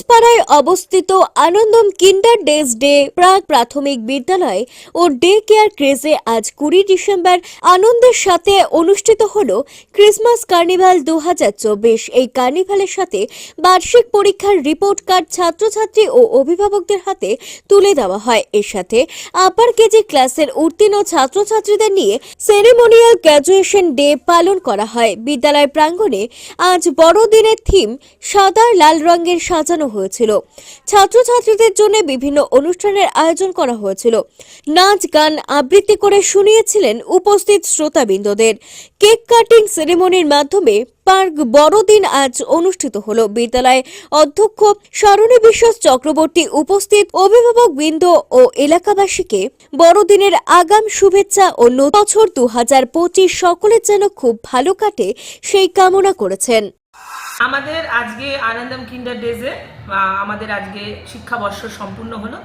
কলেজপাড়ায় অবস্থিত আনন্দম কিন্ডার days day প্রাক প্রাথমিক বিদ্যালয় ও ডে কেয়ার ক্রেজে আজ কুড়ি ডিসেম্বর আনন্দের সাথে অনুষ্ঠিত হল ক্রিসমাস কার্নিভাল দু হাজার চব্বিশ। এই কার্নিভালের সাথে বার্ষিক পরীক্ষার রিপোর্ট কার্ড ছাত্রছাত্রী ও অভিভাবকদের হাতে তুলে দেওয়া হয়। এর সাথে আপার কেজি ক্লাসের উত্তীর্ণ ছাত্রছাত্রীদের নিয়ে সেরেমোনিয়াল গ্র্যাজুয়েশন ডে পালন করা হয়। বিদ্যালয় প্রাঙ্গণে আজ বড়দিনের থিম সাদা লাল রঙের সাজানো হয়েছিল। ছাত্রছাত্রীদের জন্য বিভিন্ন অনুষ্ঠানের আয়োজন করা হয়েছিল। নাচ, গান আবৃত্তি করে শুনিয়েছিলেন উপস্থিত শ্রোতাবৃন্দদের। কেক কাটিং সেরেমনির মাধ্যমে পার্ক বড়দিন আজ অনুষ্ঠিত হল। বিদ্যালয়ে অধ্যক্ষ সরণী বিশ্বাস চক্রবর্তী উপস্থিত অভিভাবক বৃন্দ ও এলাকাবাসীকে বড়দিনের আগাম শুভেচ্ছা ও বছর দু হাজার পঁচিশ সকলের যেন খুব ভালো কাটে সেই কামনা করেছেন। আমাদের আজকে আনন্দম কিন্ডার ডেজে আমাদের আজকে শিক্ষাবর্ষ সম্পূর্ণ হলো।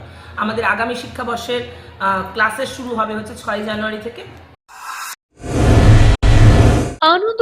আমাদের আগামী শিক্ষাবর্ষের ক্লাসের শুরু হবে হচ্ছে ছয় জানুয়ারি থেকে।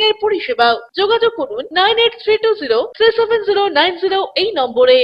এর পরিষেবা যোগাযোগ করুন nine eight three two zero three seven zero nine zero এই নম্বরে।